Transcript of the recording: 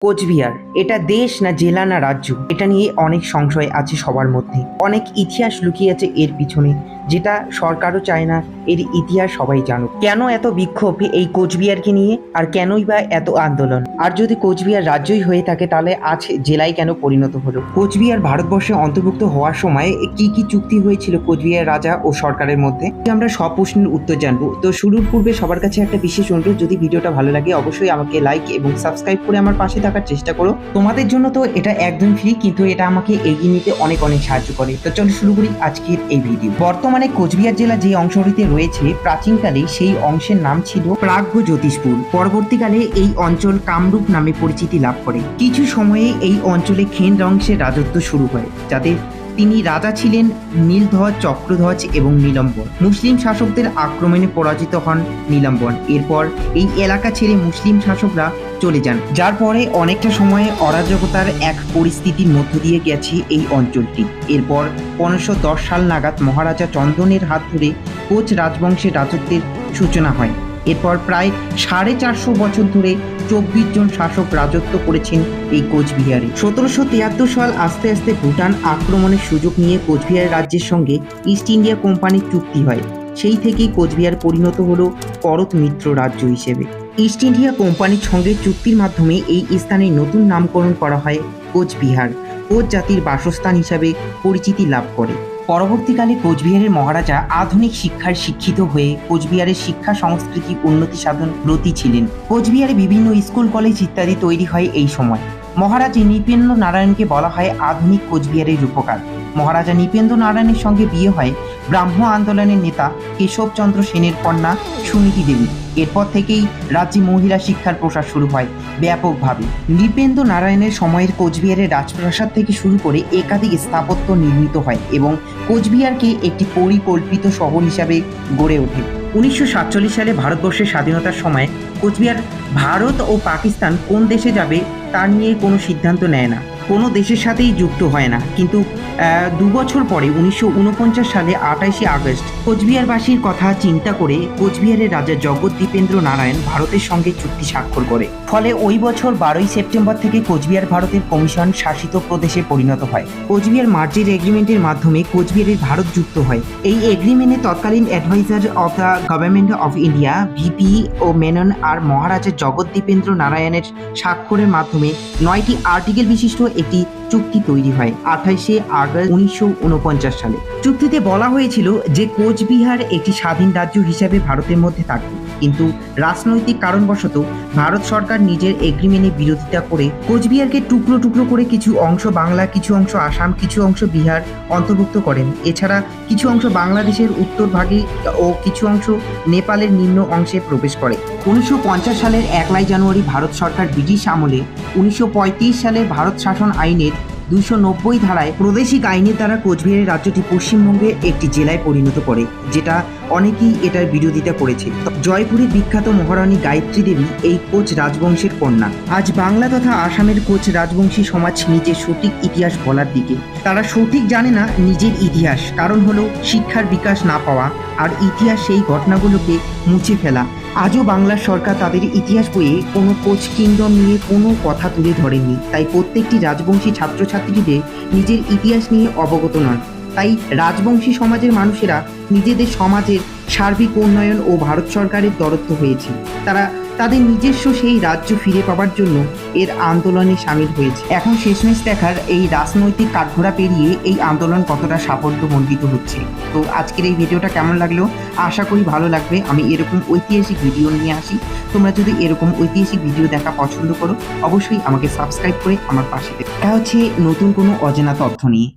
কোচবিহার। এটা দেশ না জেলা না রাজ্য? এটা নিয়ে অনেক সংশয় আছে সবার মধ্যে। অনেক ইতিহাস লুকিয়ে আছে এর পিছনে। যেটা সরকারও চায় না, এর ইতিহাস সবাই জানুক। কেন এত বিক্ষোভ এই কোচবিহারকে নিয়ে? আর কেনই বা এত আন্দোলন? আর যদি কোচবিহার রাজ্যই হয়ে থাকে, তাহলে আজ জেলায় কেন পরিণত হলো? কোচবিহার ভারতবর্ষে অন্তর্ভুক্ত হওয়ার সময় কি কি চুক্তি হয়েছিল কোচবিহার রাজা ও সরকারের মধ্যে? আমরা সব প্রশ্নের উত্তর জানব। তো শুরুর পূর্বে সবার কাছে একটা বিশেষ অনুরোধ, যদি ভিডিওটা ভালো লাগে, অবশ্যই আমাকে লাইক এবং সাবস্ক্রাইব করে আমার পাশে থাকার চেষ্টা করো। তোমাদের জন্য তো এটা একদম ফ্রি কিন্তু এটা আমাকে এগিয়ে নিতে অনেক অনেক সাহায্য করে। তো চলো শুরু করি আজকের এই ভিডিও বর্তমানে কোচবিহার জেলা যে অংশটিতে রয়েছে প্রাচীনকালে সেই অংশের নাম ছিল প্রাগ্য জ্যোতিষপুর। পরবর্তীকালে এই অঞ্চল কামরূপ নামে পরিচিতি লাভ করে। কিছু সময়ে এই অঞ্চলে খেন রংশের রাজত্ব শুরু হয়, যাতে তিনি রাজা ছিলেন নীলধ্বজ, চক্রধ্বজ এবং নীলম্বর। মুসলিম শাসকদের আক্রমণে পরাজিত হন নীলম্বর। এরপর এই এলাকা ছেড়ে মুসলিম শাসকরা চলে যান। যার পরে অনেকটা সময়ে অরাজকতার এক পরিস্থিতির মধ্য দিয়ে গেছে এই অঞ্চলটি। এরপর পনেরোশো সাল নাগাদ মহারাজা চন্দনের হাত ধরে কোচ রাজবংশের রাজত্বের সূচনা হয়। এরপর প্রায় সাড়ে চারশো বছর ধরে চব্বিশ জন শাসক রাজত্ব করেছেন এই কোচবিহারে। সতেরোশো তিয়াত্তর সাল আস্তে আস্তে ভুটান আক্রমণের সুযোগ নিয়ে কোচবিহার রাজ্যের সঙ্গে ইস্ট ইন্ডিয়া কোম্পানির চুক্তি হয়। সেই থেকেই কোচবিহার পরিণত হলো করত মিত্র রাজ্য হিসেবে। ইস্ট ইন্ডিয়া কোম্পানির সঙ্গে চুক্তির মাধ্যমে এই স্থানের নতুন নামকরণ করা হয় কোচবিহার। কোচ জাতির বাসস্থান হিসাবে পরিচিতি লাভ করে। পরবর্তীকালে কোচবিহারের মহারাজা আধুনিক শিক্ষার শিক্ষিত হয়ে কোচবিহারের শিক্ষা সংস্কৃতি উন্নতি সাধন ব্রতী ছিলেন। কোচবিহারে বিভিন্ন স্কুল, কলেজ ইত্যাদি তৈরি হয় এই সময়। মহারাজা নৃপেন্দ্র নারায়ণকে বলা হয় আধুনিক কোচবিহারের রূপকার। মহারাজা নৃপেন্দ্র নারায়ণের সঙ্গে বিয়ে হয় ব্রাহ্ম আন্দোলনের নেতা কেশবচন্দ্র সেনের কন্যা সুনীতি দেবী। এরপর থেকেই রাজ্যে মহিলা শিক্ষার প্রসার শুরু হয় ব্যাপকভাবে। নৃপেন্দ্র নারায়ণের সময়ের কোচবিহারের রাজপ্রাসাদ থেকে শুরু করে একাধিক স্থাপত্য নির্মিত হয় এবং কোচবিহারকে একটি পরিকল্পিত শহর হিসাবে গড়ে ওঠে। উনিশশো সাতচল্লিশ সালে ভারতবর্ষের স্বাধীনতার সময় কোচবিহার, ভারত ও পাকিস্তান কোন দেশে যাবে তা নিয়ে কোনো সিদ্ধান্ত নেয় না। কোনো দেশের সাথেই যুক্ত হয় না। কিন্তু দু বছর পরে উনিশশো উনপঞ্চাশ সালে আঠাশে আগস্ট কোচবিহারবাসীর কথা চিন্তা করে কোচবিহারের রাজা জগৎ দীপেন্দ্র নারায়ণ ভারতের সঙ্গে চুক্তি স্বাক্ষর করে। ফলে ওই বছর বারোই সেপ্টেম্বর থেকে কোচবিহার ভারতের কমিশন শাসিত প্রদেশে পরিণত হয়। কোচবিহার মার্জির এগ্রিমেন্টের মাধ্যমে কোচবিহারের ভারত যুক্ত হয়। এই এগ্রিমেন্টে তৎকালীন adviser of the government of India VP ও মেনন আর মহারাজা জগৎ দীপেন্দ্র নারায়ণের স্বাক্ষরের মাধ্যমে নয়টি আর্টিকেল বিশিষ্ট একটি চুক্তি তৈরি হয় আঠাইশে আগস্ট উনিশশো উনপঞ্চাশ সালে। চুক্তিতে বলা হয়েছিল যে কোচবিহার একটি স্বাধীন রাজ্য হিসাবে ভারতের মধ্যে থাকবে। কিন্তু রাজনৈতিক কারণবশত ভারত সরকার নিজের এগ্রিমেন্টে বিরোধিতা করে কোচবিহারকে টুকরো টুকরো করে কিছু অংশ বাংলা, কিছু অংশ আসাম, কিছু অংশ বিহার অন্তর্ভুক্ত করেন। এছাড়া কিছু অংশ বাংলাদেশের উত্তর ভাগে ও কিছু অংশ নেপালের নিম্ন অংশে প্রবেশ করে। উনিশশো পঞ্চাশ সালের একলাই জানুয়ারি ভারত সরকার ব্রিটিশ আমলে, উনিশশো পঁয়ত্রিশ সালে ভারত শাসন আইনের দুইশো নব্বই ধারায় প্রাদেশিক আইনের দ্বারা কোচবিহারের রাজ্যটি পশ্চিমবঙ্গে একটি জেলায় পরিণত করে, যেটা অনেকেই এটার বিরোধিতা করেছে। জয়পুরের বিখ্যাত মহারানী গায়ত্রী দেবী এই কোচ রাজবংশের কন্যা। আজ বাংলা তথা আসামের কোচ রাজবংশী সমাজ নিজের সঠিক ইতিহাস বলার দিকে। তারা সঠিক জানে না নিজের ইতিহাস, কারণ হলো শিক্ষার বিকাশ না পাওয়া, আর ইতিহাস সেই ঘটনাগুলোকে মুছে ফেলা। আজও বাংলার সরকার তাদের ইতিহাস বইয়ে কোনো কোচ কিংডম নিয়ে কোনো কথা তুলে ধরেনি তাই প্রত্যেকটি রাজবংশী ছাত্রছাত্রীদের নিজের ইতিহাস নিয়ে অবগত নন তাই রাজবংশী সমাজের মানুষেরা নিজেদের সমাজের সার্বিক উন্নয়ন ও ভারত সরকারের দরত্ব হয়েছে। তারা তাদের নিজস্ব সেই রাজ্য ফিরে পাওয়ার জন্য এর আন্দোলনে সামিল হয়েছে। এখন শেষমেশ দেখার এই রাজনৈতিক কাঠঘোড়া পেরিয়ে এই আন্দোলন কতটা সাফল্য সাফল্যমণ্ডিত হচ্ছে। তো আজকের এই ভিডিওটা কেমন লাগল? আশা করি ভালো লাগবে। আমি এরকম ঐতিহাসিক ভিডিও নিয়ে আসি। তোমরা যদি এরকম ঐতিহাসিক ভিডিও দেখা পছন্দ করো, অবশ্যই আমাকে সাবস্ক্রাইব করে আমার পাশে। এটা হচ্ছে নতুন কোনো অজানা তথ্য নিয়ে।